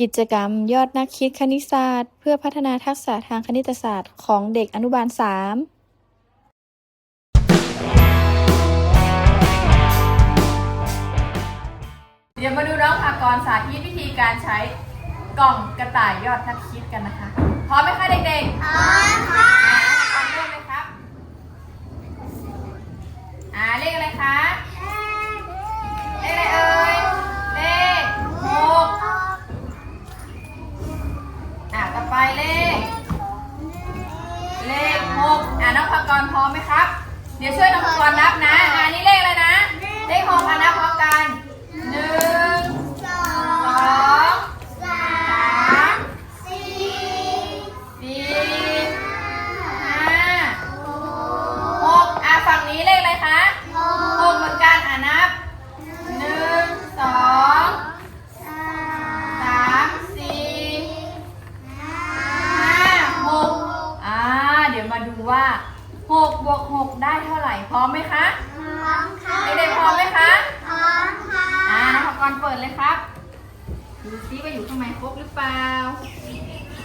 กิจกรรมยอดนักคิดคณิตศาสตร์ เพื่อพัฒนาทักษะทางคณิตศาสตร์ของเด็กอนุบาล 3เดี๋ยวมาดูน้องภากรสาธิตวิธีการใช้กล่องกระต่ายยอดนักคิดกันนะคะ พร้อมไหมคะเด็กๆพร้อมค่ะพร้อมเริ่มเลยครับ อ่าเลขอะไรคะ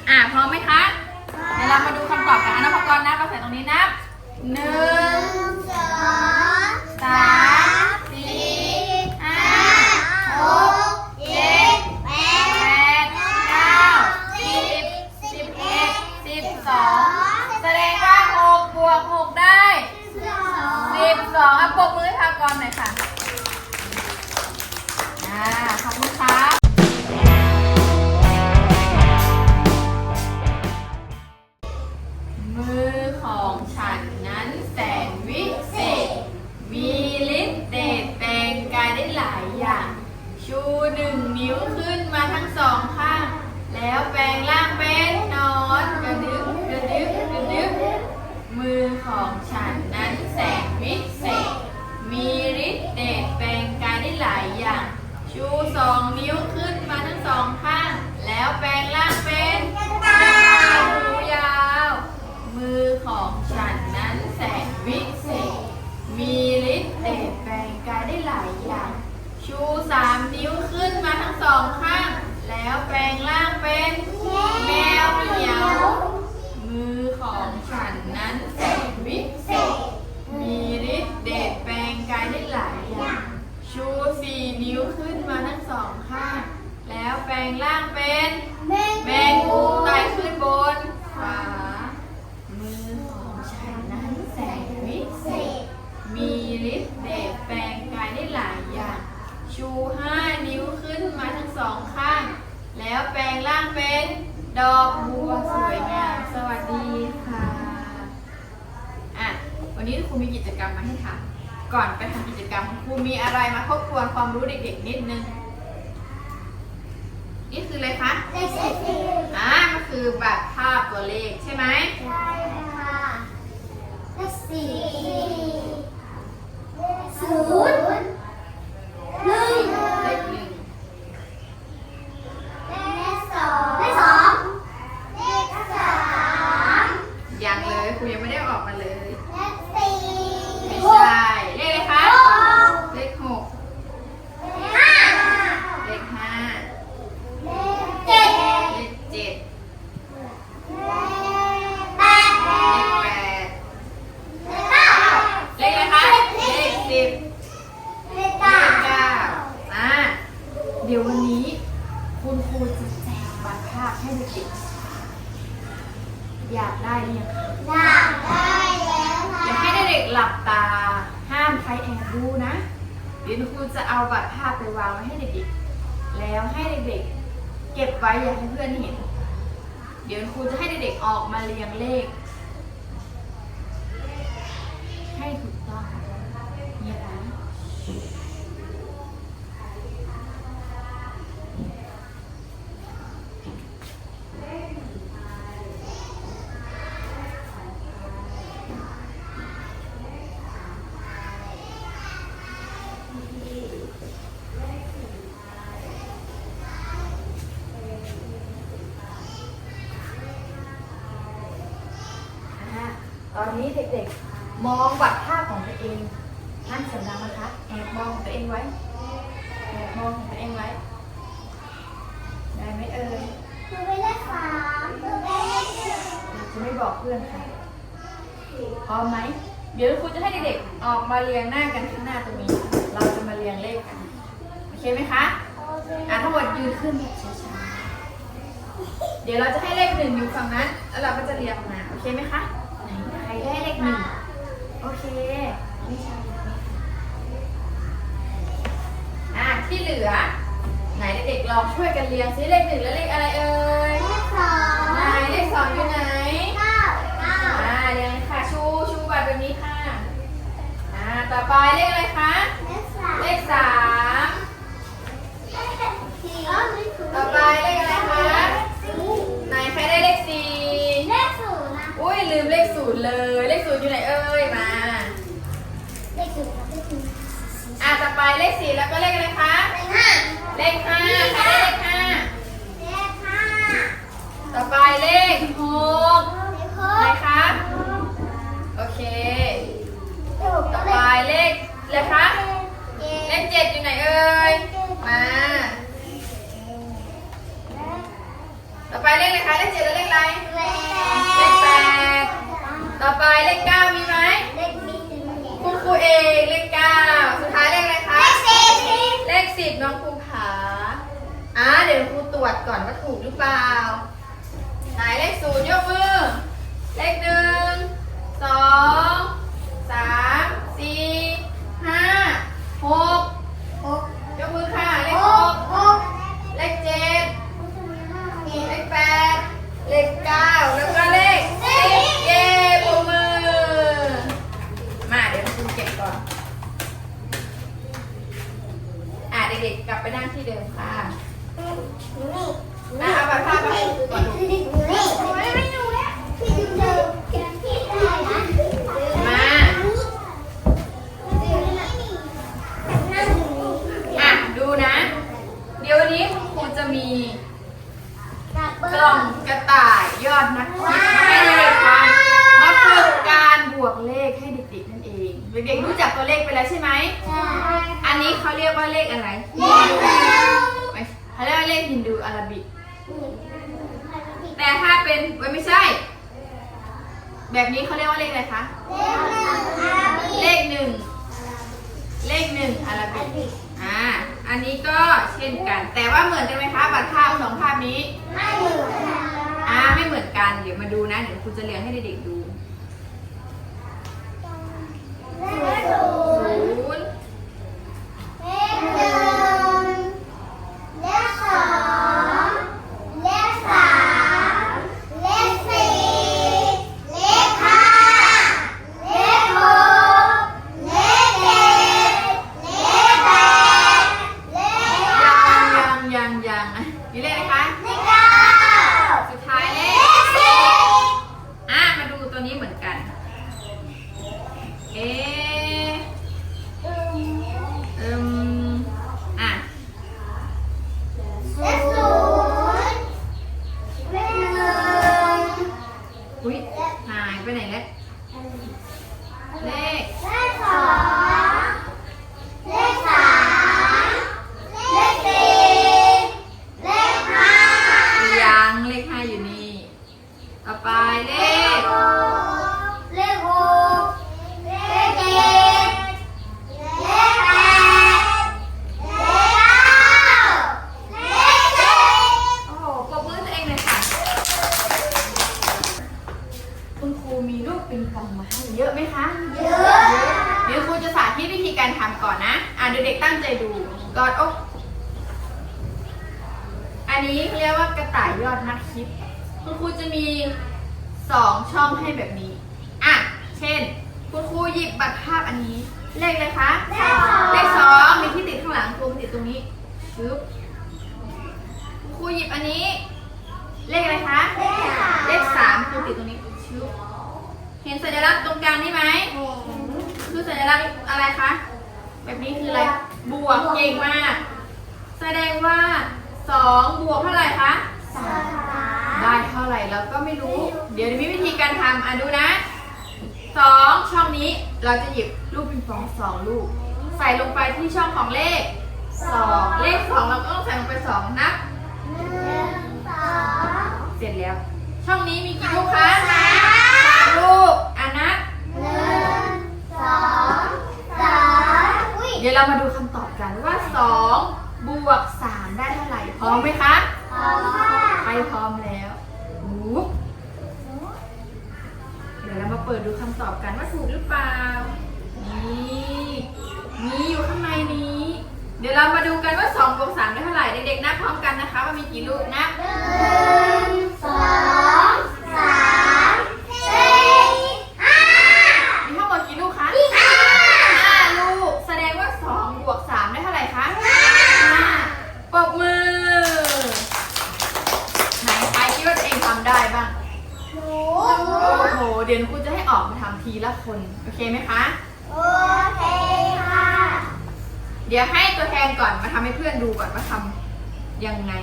อ่าพร้อมไหมคะ เดี๋ยวเรามาดูคำตอบกันอะน้องพกรนับเราใส่ตรงนี้นับหนึ่งสองสามสี่ห้าหกเจ็ดแปดเก้าสิบสิบเอ็ดสิบสองแสดงว่าหกบวกหกได้สิบสองอะปรบมือให้พากรหน่อยค่ะ อ่าขอบคุณครั สองข้าง แล้วแปลงร่างเป็น ดอกบัวสวยงามสวัสดีค่ะอะวันนี้ครูมีกิจกรรมมาให้ทำก่อนไปทำกิจกรรมครูมีอะไรมาทบทวนความรู้เด็กๆนิดนึงนี่คืออะไรคะอ่ามันคือแบบภาพตัวเลขใช่ไหมเลขหนึ่งยังเลยครูยังไม่ได้ออกมาเลย ไม่ใช่ เลขอะไรคะ เลขหกเลขห้าเลขเจ็ดเลขแปดเลขอะไรคะ เลขสิบเลขเก้าอ่าเดี๋ยววันนี้ คุณครูจะแจกบัตรภาพให้เด็กๆอยากได้หรือยังคะ อยากให้เด็กๆหลับตา ห้ามใครแอบดูนะ เดี๋ยวครูจะเอาบัตรภาพไปวางไว้ให้เด็กๆ แล้วให้เด็กๆ เก็บไว้อย่าให้เพื่อนเห็น เดี๋ยวครูจะให้เด็กๆออกมาเรียงเลข ให้ถูก อนนี้เด็กๆ มองบัตรภาพของตัวเองท่านสียงดังนะคะแอบมองตัวเองไว้แอบมองตัวเองไว้ ได้ไหมเอ่ยคือไม่ได้สามคือไม่ได้หนึ่งจะไม่บอกเพื่อนค่ะพร้อมไหม เดี๋ยวครูจะให้เด็กๆ ออกมาเรียงหน้ากันข้างหน้าตรงนี้ เราจะมาเรียงเลขกัน โอเคไหมคะอะทั้งหมดยืนขึ้นช้าๆ เดี๋ยวเราจะให้เลขหนึ่งอยู่ฝั่งนั้น แล้วเราก็จะเรียงมา โอเคไหมคะ ไหนใครได้เลขหนึ่งโอเคไม่ใช่อะที่เหลือ ไหนเด็กๆลองช่วยกันเรียงซิเลขหนึ่งและเลขอะไรเอ่ยไหนเลขสองอยู่ไหนอ่าเรียงเลยค่ะชูชูบัตรแบบนี้ค่ะอ่าต่อไปเลขอะไรคะเลขสามต่ เลขศูนย์เลย เลขศูนย์อยู่ไหนเอ่ยมาอ่าต่อไปเลขสี่แล้วก็เลขอะไรคะ เลขห้าใครได้เลขห้า ต่อไปเลขหกไหนคะ โอเค ต่อไปเลขอะไรคะ เลขเจ็ดอยู่ไหนเอ่ย มา ต่อไปเลขอะไรคะ เลขเจ็ดแล้วเลขอะไร เลขแปด ต่อไปเลขเก้ามีไหม คุณครูเองเลขเก้า สุดท้ายเลขอะไรคะ เลขสิบน้องภูผาอ่าเดี๋ย วครูตรวจก่อนว่าถูกหรือเปล่า ไหนเลขศูนย์ยกมือ เลขหนึ่งสองสามสี่ห้าหกยกมือค่ะ เลขหกเลขเจ็ดเลขแปดเลขเก้า แล้วก็เลขสิบเย้ปรบมือ มาเดี๋ยวครูเก็บก่อน อะเด็กๆกลับไปนั่งที่เดิมค่ะ อะเอาบัตรภาพมาให้ครูก่อนลูก มา อะดูนะ เดี๋ยววั นนี้คุณครูจะมีกล่องกระต่ายยอดนักคิดมาให้เด็กๆฟังมาฝึกการบวกเลขให้เด็กๆนั่นเองเด็กๆรู้จักตัวเลขไปแล้วใช่ไหมอันนี้เขาเรียกว่าเลขอะไรไม่เขาเรียกว่าเลขฮินดูอาราบิกแต่ถ้าเป็นเว้ยไม่ใช่ แบบนี้เขาเรียกว่าเลขอะไรคะเลขหนึ่งเลขหนึ่งอาราบิก อ่าอันนี้ก็เช่นกัน แต่ว่าเหมือนกันไหมคะบัตรภาพสองภาพนี้อ่าไม่เหมือนกัน เดี๋ยวมาดูนะ เดี๋ยวครูจะเรียงให้เด็กๆดูศูนย์ยังยังยังยังอะมีเลขอะไรคะ สุดท้ายเลขสิบอะ มาดูตัวนี้เหมือนกัน เอะอืมอะ อุ้ยหายไปไหนแล้ว เลขยังเลขห้าอยู่นี่ ต่อไปเลข เลขหกเลขเจ็ดเลขแปดเลขเก้าเลขสิบ โอ้โหปรบมือตัวเองเลยค่ะ คุณครูมีลูกปิงปองมาให้เยอะไหมคะ เยอะ เดี๋ยวครูจะสาธิตวิธีการทำก่อนนะ อะเด็กๆตั้งใจดูกอดอกอันนี้เรียกว่ากระต่ายยอดนักคิด คุณครูจะมีสองช่องให้แบบนี้ อะ เช่น คุณครู หยิบบัตรภาพอันนี้ เลขเลยคะเลขสองมีที่ติดข้างหลังครูติดตรงนี้ชึบครูหยิบอันนี้ เลขอะไรคะเลขสามครูติดตรงนี้ชึบเห็นสัญลักษณ์ตรงกลางนี่ไหมคือสัญลักษณ์อะไรคะ แบบนี้คืออะไร บวก เก่งมาก แสดงว่าสองบวกเท่าไหร่คะได้เท่าไหร่เราก็ไม่รู้ เดี๋ยวมีวิธีการทำอะดูนะ สองช่องนี้เราจะหยิบลูกปิงปองสองลูก ใส่ลงไปที่ช่องของเลขสองเลขสองเราก็ต้องใส่ลงไปสองนังเสร็จแล้ว ช่องนี้มีกี่ลูกคะลูกอันนะเดี๋ยวเรามาดูคำตอบกันว่าสองบวกสามได้เท่าไหร่ พร้อมไหมคะ พร้อมค่ไปพร้อมแล้วอู้ เปิดดูคำตอบกันว่าถูกหรือเปล่า นี่มีอยู่ข้างในนี้ เดี๋ยวเรามาดูกันว่า2บวก3ได้เท่าไหร่ เด็กๆนับพร้อมกันนะคะว่ามีกี่ลูกนับหนึ่งสองสามสี่ห้า มีทั้งหมดกี่ลูกคะ ห้า ห้าลูก แสดงว่า2บวก3ได้เท่าไหร่คะห้าปรบมือ ไหนใครคิดว่าตัวเองทำได้บ้าง หนู โอ้โห เดี๋ยวครูจะให้ออกมาทำทีละ คน โอเคไหมคะ โอเคค่ะ เดี๋ยวให้ตัวแทนก่อนมาทำให้เพื่อนดูก่อนว่าทำยังไง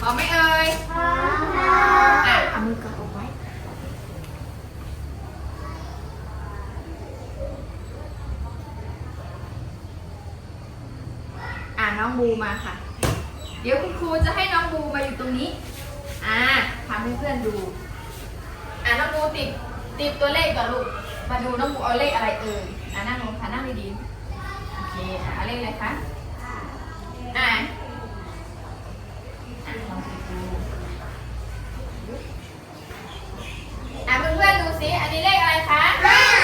พร้อมไหมเอ่ยพร้อมค่ะอะเอามือกอดเอาไว้ อะน้องบูมาค่ะ เดี๋ยวคุณครูจะให้น้องบูมาอยู่ตรงนี้ อ่าทำให้เพื่อนดู อะน้องบูติด ติดตัวเลขก่อนลูก มาดูน้องบูเอาเลขอะไรเอ่ยอะนั่งลงค่ะนั่งดีๆโอเคอะเอาเลขอะไรคะอะอะลองติดดูอะเพื่อนๆดูสิอันนี้เลขอะไรคะเลข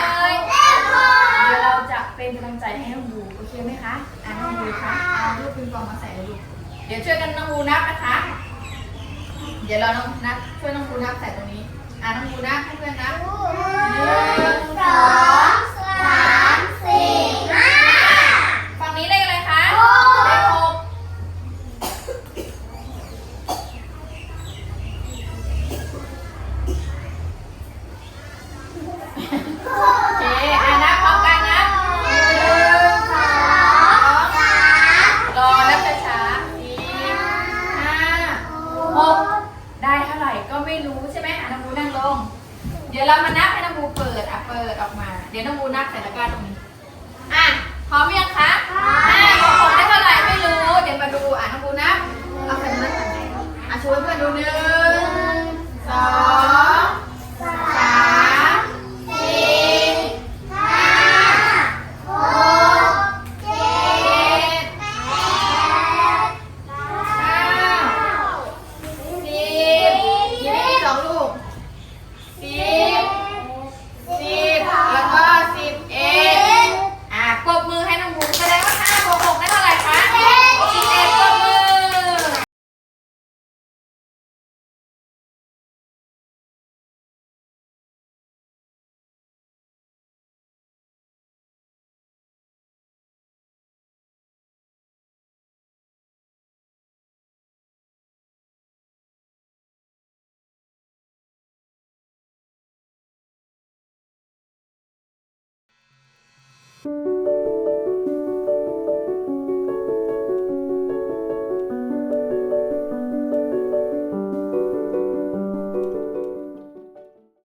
อะไรเอ่ยเลขหกเดี๋ยวเราจะเป็นกำลังใจให้น้องบูโอเคไหมคะอะน้องบูคะเอาลูกปิงปองมาใส่เลยลูกเดี๋ยวช่วยกันน้องบูนับนะคะ เดี๋ยวเราน้องนับ ลง เดี๋ยวเรามานับให้น้องบูเปิดอะเปิดออกมา เดี๋ยวน้องบูนับใส่ตะกร้าตรงนี้ อะพร้อมยังคะอะบอกผมได้เท่าไหร่ไม่รู้ เดี๋ยวมาดูอะน้องบูนับเอาใส่มาใส่อะช่วยเพื่อนดูหนึ่งสอง Bye.